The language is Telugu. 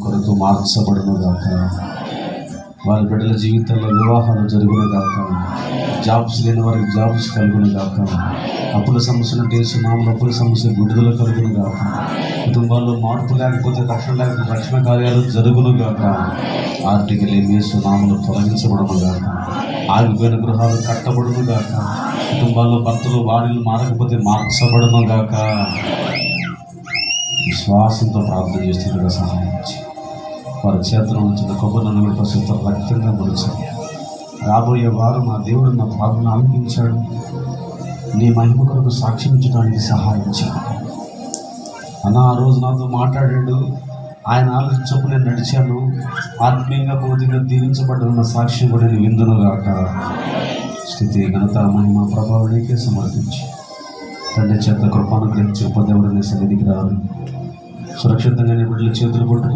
కొరకు మార్చబడును గాక. వారి బిడ్డల జీవితంలో వివాహాలు జరుగును గాక. జాబ్స్ లేని వారికి జాబ్స్ కలుగును గాక. అప్పుల సమస్యలు తెలుసునాములు అప్పుల సమస్య విడుదల కలుగును గాక. కుటుంబాల్లో మార్పు లేకపోతే రక్షణ లేకపోతే రక్షణ కార్యాలు జరుగును గాక. ఆర్థికలే మీ సునాములు తొలగించబడును గాక. ఆగిపోయిన గృహాలు కట్టబడును గాక. కుటుంబాల్లో భర్తలు వారిని మారకపోతే మార్చబడును గాక. విశ్వాసంతో ప్రార్థన చేస్తుండగా సహాయం వారి చేతుల ఉంచిన కొబ్బరి కూడా ప్రస్తుత రక్తంగా మలుచాను రాబోయే వారు నా దేవుడు నా ప్రార్థన ఆలకించాడు. నీ మహిమ కొరకు సాక్ష్యం ఇచ్చడానికి అన్న ఆ రోజు నాతో మాట్లాడాడు. ఆయన ఆలోచించకు నేను నడిచాను. ఆత్మీయంగా భౌతికంగా దీవించబడ్డ సాక్ష్యం కూడా నేను విందునుగాక స్థుతి ఘనత మహిమ ప్రభావానికే సమర్పించి. తండ్రి చేత కృపాను గ్రహించి ఉపదేవుడిని సన్నిధికి రావాలి సురక్షితంగా బిడ్డల చేతులు పట్టుకొని